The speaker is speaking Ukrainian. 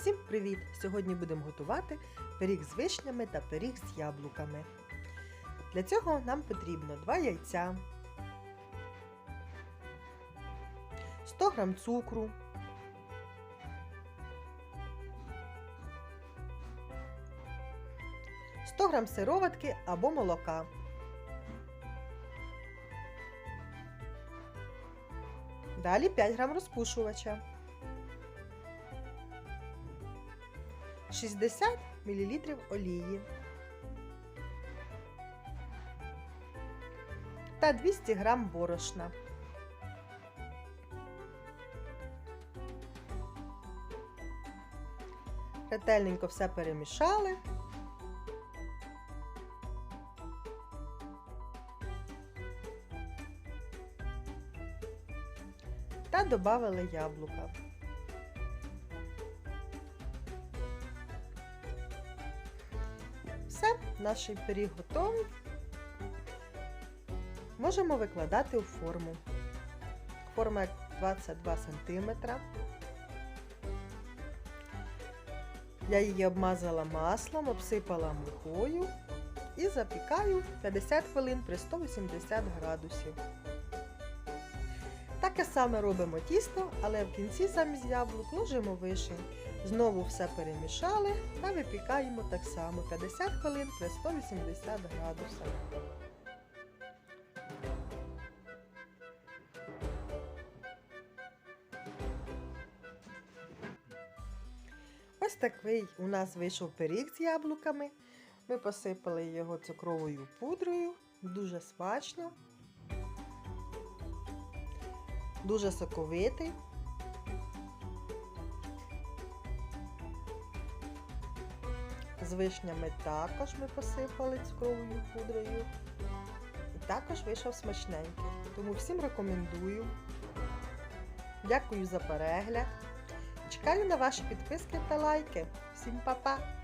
Всім привіт! Сьогодні будемо готувати пиріг з вишнями та пиріг з яблуками. Для цього нам потрібно 2 яйця, 100 г цукру, 100 г сироватки або молока. Далі 5 г розпушувача. 60 мл олії та 200 г борошна. Ретельненько все перемішали. Та додали яблука. Наш пиріг готовий. Можемо викладати у форму. Форма 22 см. Я її обмазала маслом, обсипала мукою і запікаю 50 хвилин при 180 градусів. Таке саме робимо тісто, але в кінці замість яблук ложимо вишень. Знову все перемішали та випікаємо так само 50 хвилин при 180 градусах. Ось такий у нас вийшов пиріг з яблуками. Ми посипали його цукровою пудрою, дуже смачно, дуже соковитий. З вишнями також ми посипали цукровою пудрою. І також вийшов смачненький. Тому всім рекомендую. Дякую за перегляд. Чекаю на ваші підписки та лайки. Всім па-па!